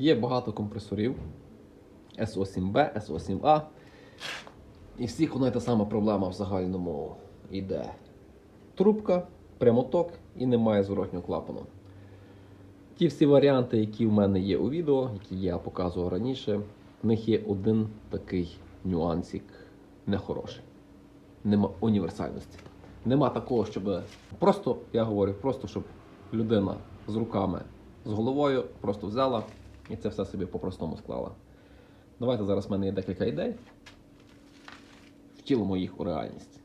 Є багато компресорів SO7B, SO7A. І всіх одна й та сама проблема в загальному йде. Трубка, прямоток і немає зворотнього клапану. Ті всі варіанти, які в мене є у відео, які я показував раніше, в них є один такий нюансик нехороший. Нема універсальності. Нема такого, щоб просто, я говорю, просто щоб людина з руками, з головою просто взяла і це все собі по-простому склала. Давайте зараз в мене є декілька ідей. Втілимо їх у реальність.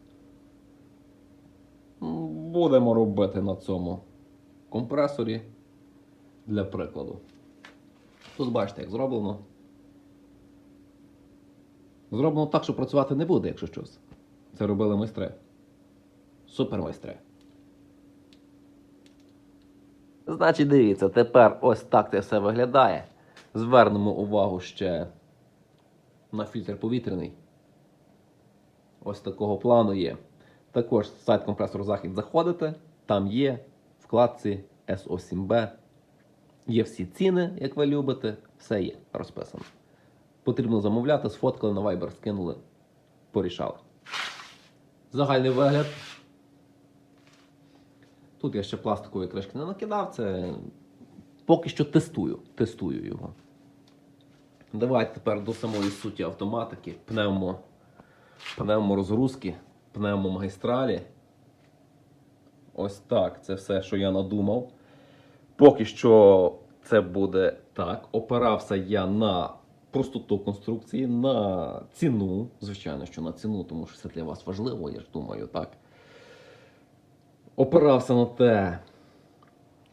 Будемо робити на цьому компресорі для прикладу. Тут бачите, як зроблено. Зроблено так, що працювати не буде, якщо щось. Це робили майстри. Супермайстри. Значить, дивіться, тепер ось так це все виглядає. Звернемо увагу ще на фільтр повітряний. Ось такого плану є. Також сайт компресору Захід заходите, там є вкладці SO7B. Є всі ціни, як ви любите, все є розписано. Потрібно замовляти, сфоткали на Viber, скинули, порішали. Загальний вигляд. Тут я ще пластикової кришки не накидав, це поки що тестую. Тестую його. Давайте тепер до самої суті автоматики. Пневмо, пневморозгрузки, пневмомагістралі. Ось так. Це все, що я надумав. Поки що це буде так. Опирався я на простоту конструкції, на ціну. Звичайно, що на ціну, тому що це для вас важливо, я ж думаю, так. Опирався на те,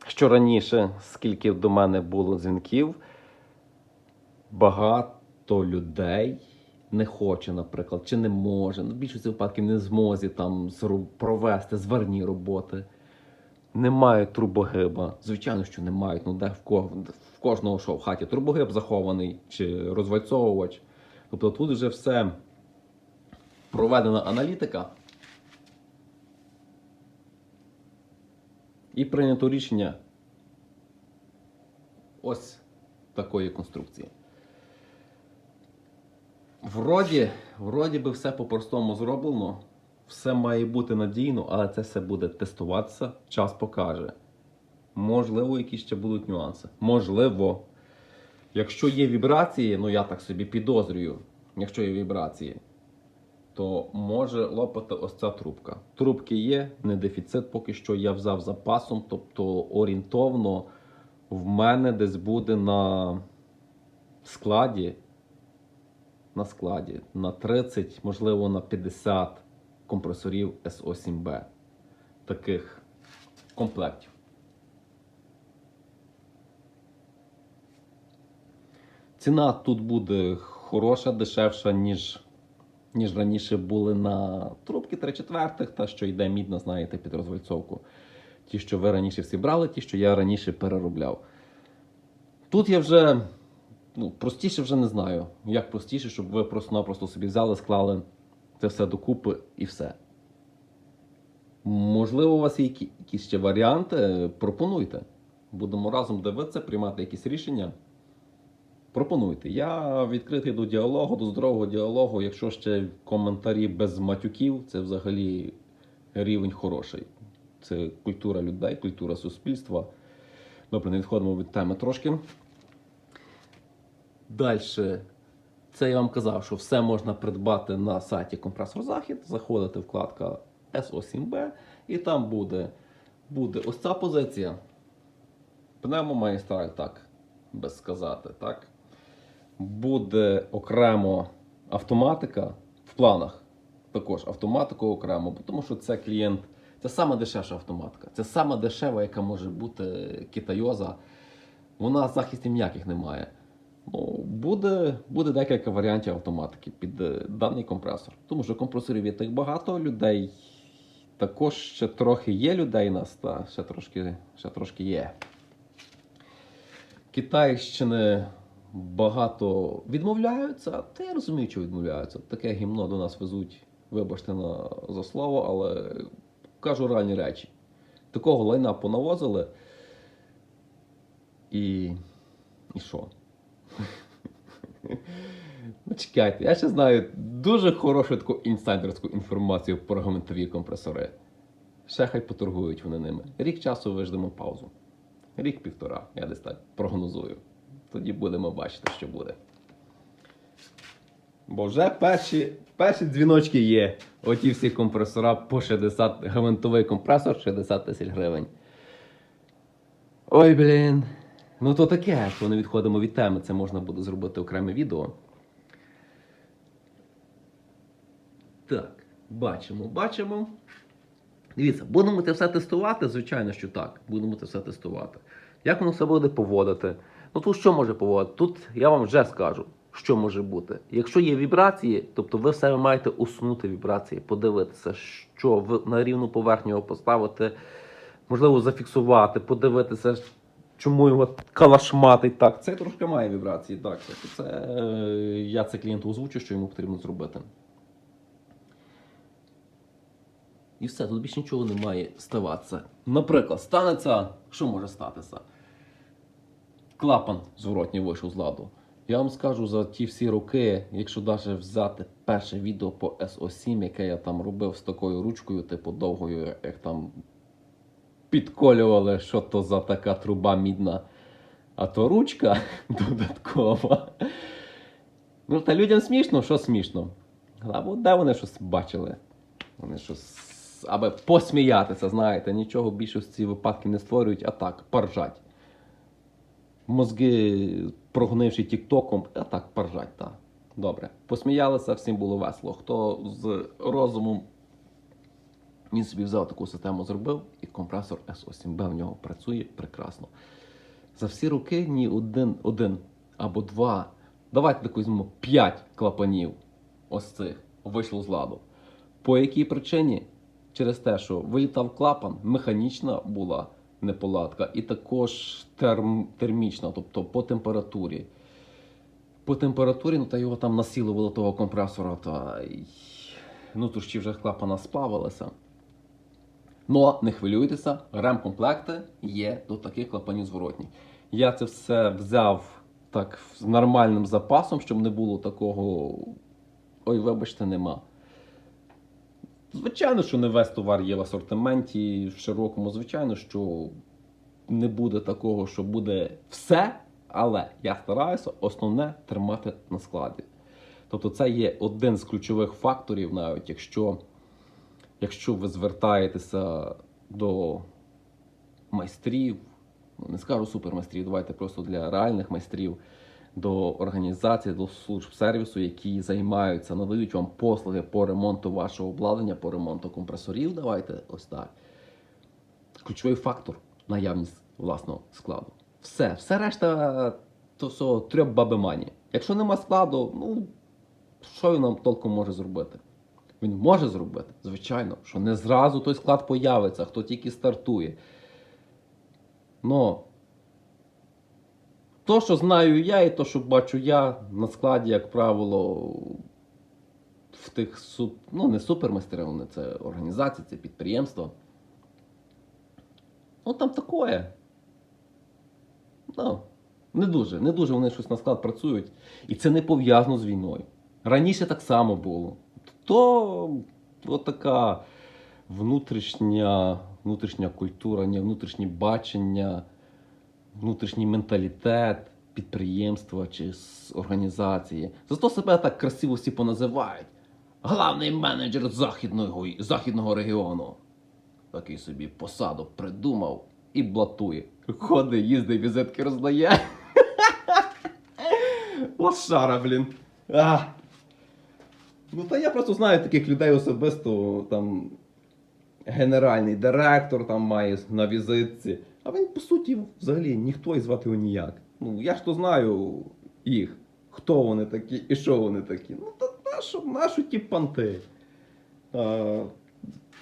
що раніше, скільки до мене було дзвінків, багато людей не хоче, наприклад, чи не може, ну, в більшості випадків не змозі там провести зварні роботи. Не мають трубогиба. Звичайно, що не мають. Ну, де в, ко... в кожного що в хаті трубогиб захований чи розвальцовувач. Тобто тут вже все проведена аналітика. І прийнято рішення ось такої конструкції. Вроді, вроді би все по-простому зроблено, все має бути надійно, але це все буде тестуватися, час покаже. Можливо, якісь ще будуть нюанси. Можливо. Якщо є вібрації, ну я так собі підозрюю, якщо є вібрації, то може лопати ось ця трубка. Трубки є, не дефіцит, поки що я взяв запасом, тобто орієнтовно в мене десь буде на складі на складі на 30, можливо, на 50 компресорів SO7B. Таких комплектів. Ціна тут буде хороша, дешевша, ніж, ніж раніше були на трубки 3 четвертих, та що йде мідна, знаєте, під розвальцовку. Ті, що ви раніше всі брали, ті, що я раніше переробляв. Тут я вже ну, простіше вже не знаю. Як простіше, щоб ви просто-напросто собі взяли, склали це все докупи і все. Можливо, у вас є якісь ще варіанти, пропонуйте. Будемо разом дивитися, приймати якісь рішення. Пропонуйте. Я відкритий до діалогу, до здорового діалогу. Якщо ще коментарі без матюків, це взагалі рівень хороший. Це культура людей, культура суспільства. Добре, не відходимо від теми трошки. Далі, це я вам казав, що все можна придбати на сайті Компресор Захід. Заходите вкладка SO7B, і там буде, буде ось ця позиція. Пневмомагістраль, так, без сказати, так. Буде окремо автоматика в планах. Також автоматику окремо, тому що це клієнт, це сама дешевша автоматика. Це сама дешева, яка може бути китайоза. Вона захистів ніяких немає. Ну, буде, буде декілька варіантів автоматики під е, даний компресор. Тому що компресорів є так багато, людей також ще трохи є людей нас, та ще трошки, ще трошки є. Китайщини багато відмовляються, та я розумію, що відмовляються. Таке гімно до нас везуть, вибачте на, за слово, але кажу реальні речі. Такого лайна понавозили. І, і що? Ну, чекайте, я ще знаю дуже хорошу таку інсайдерську інформацію про гвинтові компресори. Ще хай поторгують вони ними. Рік часу виждемо паузу. Рік-півтора, я десь так прогнозую. Тоді будемо бачити, що буде. Бо вже перші, перші дзвіночки є. Оті всі компресора по 60 гвинтовий компресор 60 тисяч гривень. Ой, блін. Ну то таке, що не відходимо від теми. Це можна буде зробити окреме відео. Так, бачимо, бачимо. Дивіться, будемо це все тестувати, звичайно, що так. Будемо це все тестувати. Як воно себе буде поводити? Ну тут що може поводити? Тут я вам вже скажу, що може бути. Якщо є вібрації, тобто ви в себе маєте усунути вібрації, подивитися, що в, на рівну поверхню поставити, можливо, зафіксувати, подивитися, чому його калашматить так. Це трошки має вібрації, так. Це е, я це клієнту озвучу, що йому потрібно зробити. І все, тут більше нічого не має ставатися. Наприклад, станеться, що може статися? Клапан зворотній вийшов з ладу. Я вам скажу за ті всі роки, якщо навіть взяти перше відео по SO7, яке я там робив з такою ручкою, типу довгою, як там підколювали, що то за така труба мідна. А то ручка додаткова. Ну, та людям смішно, що смішно. Або де вони щось бачили? Вони щось. Аби посміятися, знаєте, нічого більше в ці випадки не створюють, а так, поржать. Мозги, прогнивши тіктоком, а так, поржать, так. Добре. Посміялися, всім було весело. Хто з розумом він собі взяв таку систему, зробив, і компресор S8B в нього працює прекрасно. За всі роки ні один, один або два, давайте так візьмемо 5 клапанів ось цих вийшло з ладу. По якій причині? Через те, що вилітав клапан, механічна була неполадка, і також терм, термічна, тобто по температурі. По температурі, ну та його там насілувало того компресора, та й внутрішні вже клапана сплавилися. Но не хвилюйтеся, ремкомплекти є до таких клапанів зворотніх. Я це все взяв так з нормальним запасом, щоб не було такого. Ой, вибачте, нема. Звичайно, що не весь товар є в асортименті в широкому, звичайно, що не буде такого, що буде все, але я стараюся основне тримати на складі. Тобто, це є один з ключових факторів, навіть якщо, якщо ви звертаєтеся до майстрів, ну, не скажу супермайстрів, давайте просто для реальних майстрів, до організацій, до служб сервісу, які займаються, надають вам послуги по ремонту вашого обладнання, по ремонту компресорів. Давайте ось так. Ключовий фактор наявність власного складу. Все, все решта то все трьох бабимані. Якщо нема складу, ну що він нам толком може зробити? Він може зробити, звичайно, що не зразу той склад появиться, хто тільки стартує. Но то, що знаю я, і то, що бачу я на складі, як правило, в тих суп... ну не супермайстерів, вони це організації, це підприємства. Ну там такое. Ну, не дуже. Не дуже вони щось на склад працюють. І це не пов'язано з війною. Раніше так само було. То от така внутрішня, внутрішня культура, внутрішнє бачення, внутрішній менталітет підприємства чи організації. Зато себе так красиво всі поназивають. Главний менеджер західного, західного регіону. Такий собі посаду придумав і блатує. Ходить, їздить, візитки роздає. Лошара, блін. А. Ну, та я просто знаю таких людей особисто, там генеральний директор там має на візитці. А він, по суті, взагалі ніхто і звати його ніяк. Ну, я ж то знаю їх, хто вони такі і що вони такі. Ну, та нащо, нащо ті панти? А,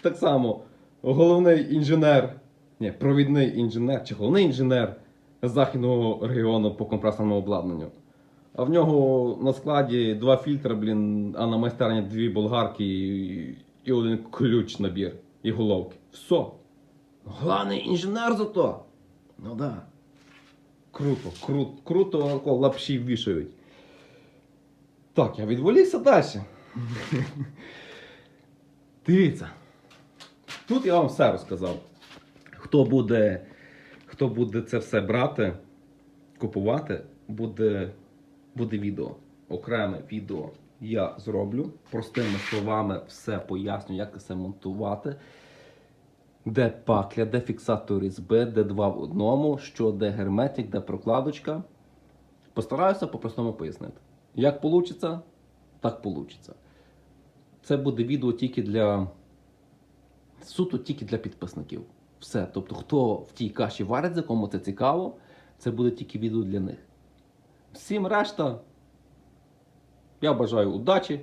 так само, головний інженер, ні, провідний інженер чи головний інженер західного регіону по компресорному обладнанню. А в нього на складі два фільтри, блін, а на майстерні дві болгарки і, і один ключ набір і головки. Все. Главний інженер зато. Ну да. Круто, круто, круто лапші вішають. Так, я відволікся далі. Дивіться. Тут я вам все розказав. Хто буде, хто буде це все брати, купувати, буде, буде відео. Окреме відео я зроблю. Простими словами все поясню, як це монтувати. Де пакля, де фіксатор різьби, де два в одному, що де герметик, де прокладочка. Постараюся по-простому пояснити. Як вийде, так вийде. Це буде відео тільки для суто тільки для підписників. Все. Тобто, хто в тій каші вариться, кому це цікаво, це буде тільки відео для них. Всім решта. Я бажаю удачі.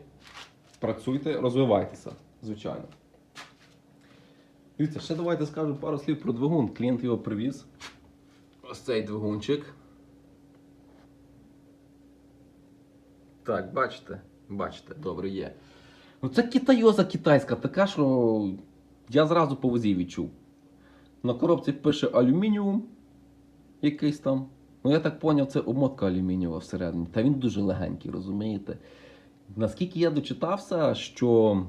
Працюйте, розвивайтеся, звичайно. Дивіться, ще давайте скажу пару слів про двигун. Клієнт його привіз. Ось цей двигунчик. Так, бачите? Бачите, добре є. Ну це китайоза китайська, така, що я зразу по возі відчув. На коробці пише алюмініум якийсь там. Ну я так поняв, це обмотка алюмінієва всередині. Та він дуже легенький, розумієте? Наскільки я дочитався, що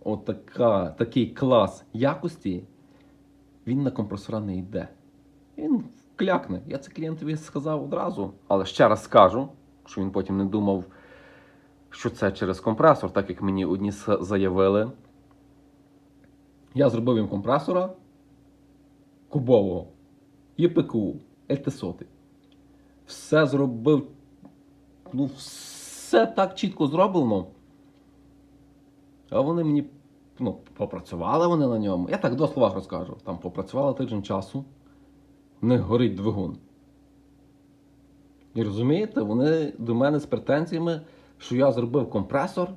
отака, такий клас якості, він на компресора не йде. Він клякне. Я це клієнтові сказав одразу. Але ще раз скажу, що він потім не думав, що це через компресор, так як мені одні заявили. Я зробив їм компресора кубового ЄПКУ ЛТ100. Все зробив. Ну, все так чітко зроблено. А вони мені ну, попрацювали вони на ньому. Я так в двох словах розкажу. Там попрацювали тиждень часу, в них горить двигун. І розумієте, вони до мене з претензіями, що я зробив компресор,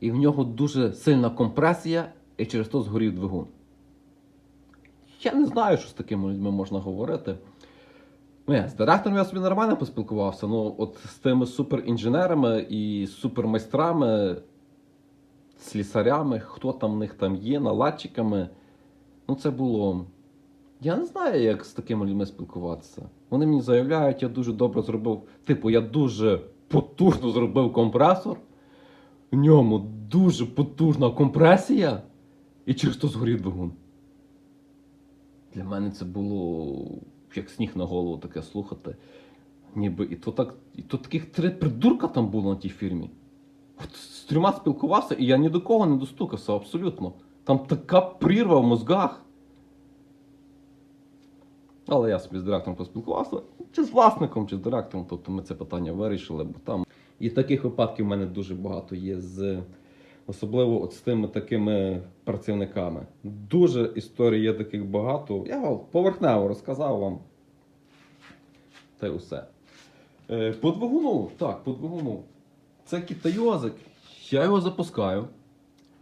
і в нього дуже сильна компресія, і через то згорів двигун. Я не знаю, що з такими людьми можна говорити. Не, з директором я собі нормально поспілкувався. Ну, от з тими суперінженерами і супермайстрами, слісарями, хто там в них там є, наладчиками. Ну, це було. Я не знаю, як з такими людьми спілкуватися. Вони мені заявляють, я дуже добре зробив. Типу, я дуже потужно зробив компресор. В ньому дуже потужна компресія, і через то згорів двигун. Для мене це було як сніг на голову таке слухати. Ніби і то так, і то таких три придурка там було на тій фірмі. От з трьома спілкувався, і я ні до кого не достукався абсолютно. Там така прірва в мозгах. Але я собі з директором поспілкувався, чи з власником, чи з директором, тобто ми це питання вирішили, бо там. І таких випадків в мене дуже багато є з. Особливо от з тими такими працівниками. Дуже історій є таких багато. Я поверхнево розказав вам. Та й усе. Е, по двигуну, так, по двигуну. Це китайозик. Я його запускаю.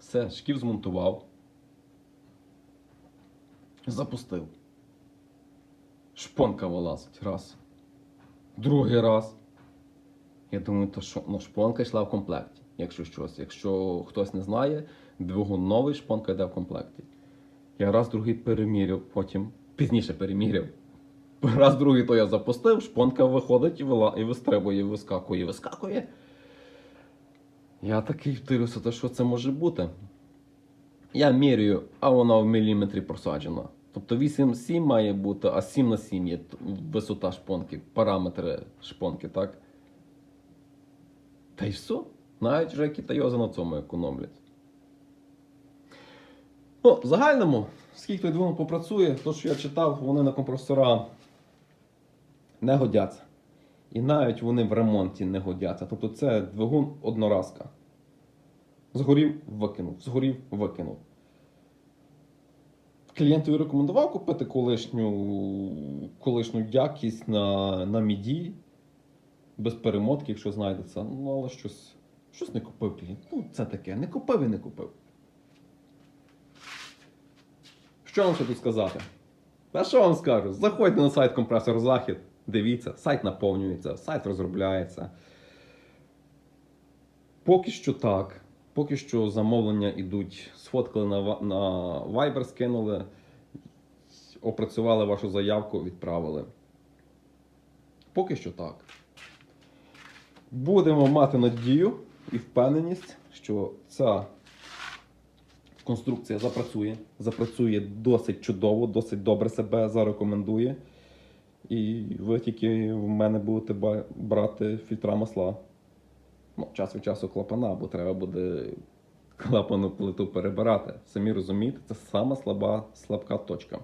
Все, шків змонтував. Запустив. Шпонка вилазить. Раз. Другий раз. Я думаю, то що ну, шпонка йшла в комплекті, якщо щось. Якщо хтось не знає, двигун новий, шпонка йде в комплекті. Я раз другий переміряв, потім пізніше переміряв. Раз другий то я запустив, шпонка виходить і, вила, і вистрибує, і вискакує, і вискакує. Я такий дивлюся, то що це може бути? Я міряю, а вона в міліметрі просаджена. Тобто 8,7 має бути, а 7 на 7 є висота шпонки, параметри шпонки, так? Та й все. Навіть вже китайози на цьому економлять. Ну, в загальному, скільки той двигун попрацює, то, що я читав, вони на компресора не годяться. І навіть вони в ремонті не годяться. Тобто це двигун одноразка. Згорів, викинув, згорів, викинув. Клієнтові рекомендував купити колишню, колишню якість на, на міді, без перемотки, якщо знайдеться. Ну, але щось, щось не купив клієнт. Ну, це таке. Не купив і не купив. Що вам ще тут сказати? Та що вам скажу? Заходьте на сайт Компресор Захід, дивіться, сайт наповнюється, сайт розробляється. Поки що так. Поки що замовлення йдуть, сфоткали на, на Viber, скинули, опрацювали вашу заявку, відправили. Поки що так. Будемо мати надію і впевненість, що ця конструкція запрацює. Запрацює досить чудово, досить добре себе зарекомендує. І ви тільки в мене будете брати фільтра масла. Ну, час від часу клапана, бо треба буде клапану плиту перебирати. Самі розумієте, це сама слаба, слабка точка.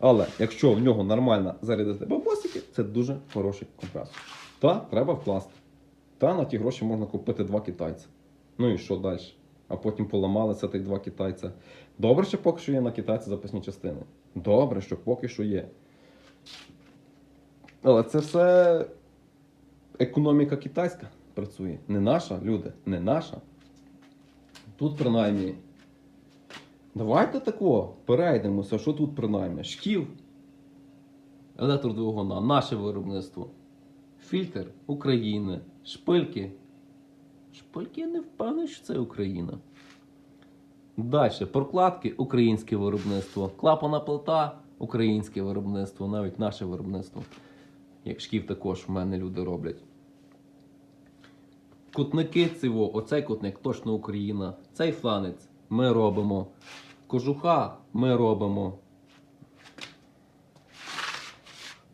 Але якщо в нього нормально зарядити бабосики, це дуже хороший компресор. Та треба вкласти. Та на ті гроші можна купити два китайця. Ну і що далі? А потім поламалися тих два китайця. Добре, що поки що є на китайці запасні частини. Добре, що поки що є. Але це все економіка китайська працює. Не наша, люди, не наша. Тут принаймні. Давайте тако перейдемося, що тут принаймні. Шків електродвигуна, наше виробництво. Фільтр України, шпильки. Шпильки я не впевнений, що це Україна. Далі, прокладки українське виробництво. Клапана плита українське виробництво, навіть наше виробництво. Як шків також в мене люди роблять. Кутники цього, оцей кутник точно Україна. Цей фланець ми робимо. Кожуха ми робимо.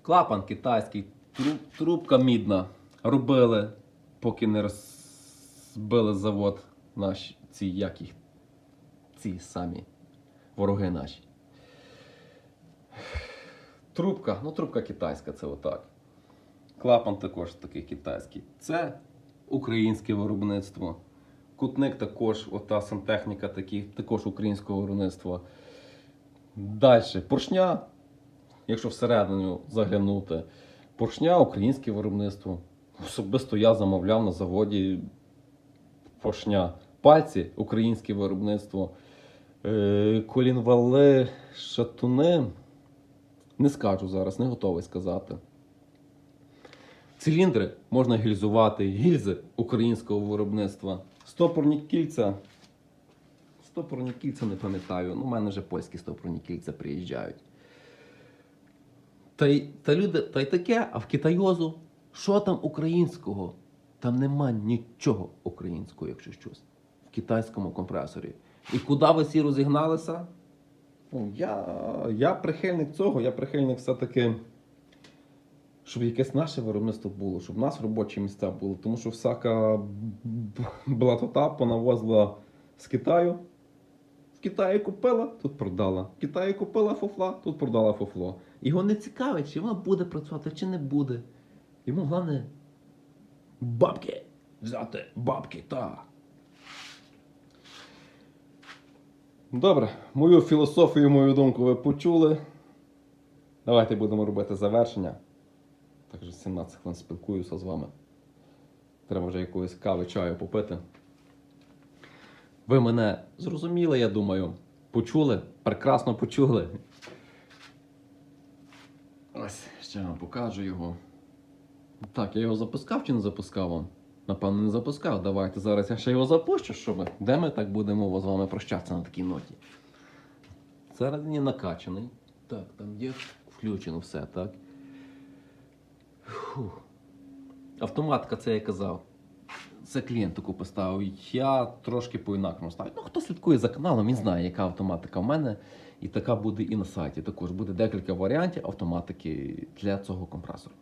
Клапан китайський, трубка мідна. Робили, поки не розбили завод наші, ці як ці самі вороги наші. Трубка, ну трубка китайська, це отак. Клапан також такий китайський. Це українське виробництво. Кутник також, ота сантехніка такі, також українського виробництва. Далі, поршня, якщо всередину заглянути, поршня українське виробництво. Особисто я замовляв на заводі поршня. Пальці українське виробництво. Е, колінвали, шатуни. Не скажу зараз, не готовий сказати. Циліндри можна гільзувати, гільзи українського виробництва. Стопорні кільця. Стопорні кільця не пам'ятаю. Ну, у мене вже польські стопорні кільця приїжджають. Та й, та люди, та й таке, а в китайозу, що там українського? Там нема нічого українського, якщо щось. В китайському компресорі. І куди ви всі розігналися? Ну, я, я прихильник цього, я прихильник все-таки щоб якесь наше виробництво було, щоб в нас робочі місця були. Тому що всяка блатота понавозила з Китаю. В Китаї купила, тут продала. В Китаї купила фуфла, тут продала фуфло. Його не цікавить, чи воно буде працювати, чи не буде. Йому головне бабки взяти, бабки, та. Добре, мою філософію, мою думку ви почули. Давайте будемо робити завершення. Так вже 17 хвилин спілкуюся з вами. Треба вже якоїсь кави, чаю попити. Ви мене зрозуміли, я думаю. Почули? Прекрасно почули. Ось, ще вам покажу його. Так, я його запускав чи не запускав вам? Напевно, не запускав. Давайте зараз я ще його запущу, щоб. Де ми так будемо з вами прощатися на такій ноті? Всередині накачаний. Так, там є включено все, так. Фух. Автоматка, це я казав. Це клієнт таку поставив. Я трошки по-інакшому ставлю. Ну, хто слідкує за каналом, він знає, яка автоматика в мене. І така буде і на сайті. Також буде декілька варіантів автоматики для цього компресора.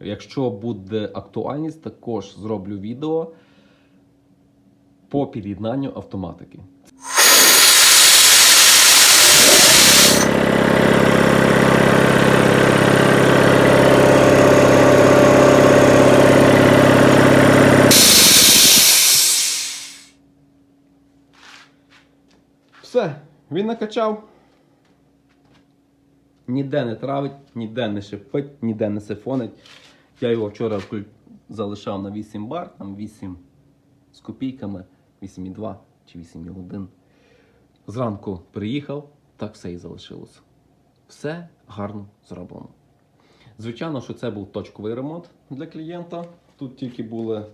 Якщо буде актуальність, також зроблю відео по під'єднанню автоматики. Все, він накачав. Ніде не травить, ніде не шипить, ніде не сифонить. Я його вчора залишав на 8 бар, там 8 з копійками, 8,2 чи 8,1. Зранку приїхав, так все і залишилося. Все гарно зроблено. Звичайно, що це був точковий ремонт для клієнта. Тут тільки були.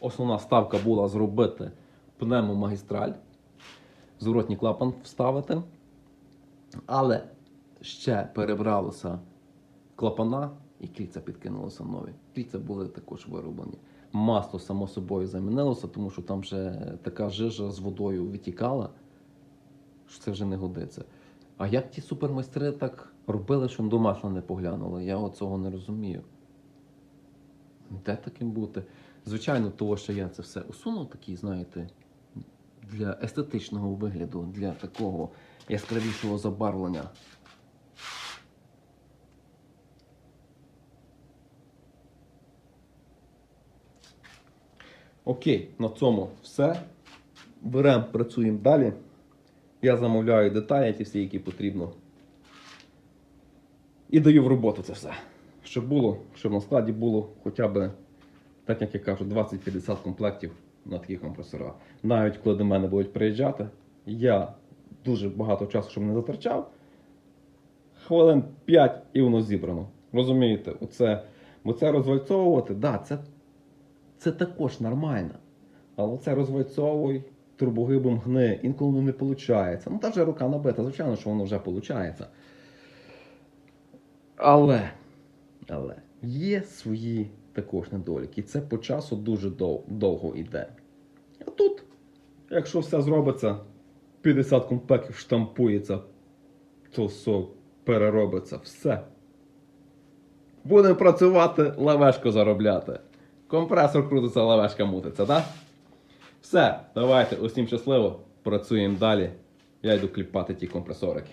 Основна ставка була зробити пневмомагістраль, зворотній клапан вставити. Але ще перебралося клапана І кільця підкинулися нові. Кільця були також вироблені. Масло само собою замінилося, тому що там вже така жижа з водою витікала, що це вже не годиться. А як ті супермайстри так робили, що до масла не поглянули? Я цього не розумію. Де таким бути? Звичайно, того, що я це все усунув, такий, знаєте, для естетичного вигляду, для такого яскравішого забарвлення. Окей, на цьому все. Беремо, працюємо далі. Я замовляю деталі, ті всі, які потрібно. І даю в роботу це все. Щоб було, щоб на складі було хоча б, так як я кажу, 20-50 комплектів на таких компресорах. Навіть коли до мене будуть приїжджати, я дуже багато часу, щоб не затрачав. Хвилин 5 і воно зібрано. Розумієте, оце, бо розвальцовувати, да, це, це також нормально. Але це розвальцовуй, турбогибом гни, інколи не виходить. Ну, та вже рука набита, звичайно, що воно вже виходить. Але, але є свої також недоліки. І це по часу дуже дов, довго йде. А тут, якщо все зробиться, 50 комплектів штампується, то все переробиться, все. Будемо працювати, лавешку заробляти. Компресор крутиться, лавешка мутиться, так? Все, давайте, усім щасливо, працюємо далі. Я йду кліпати ті компресорики.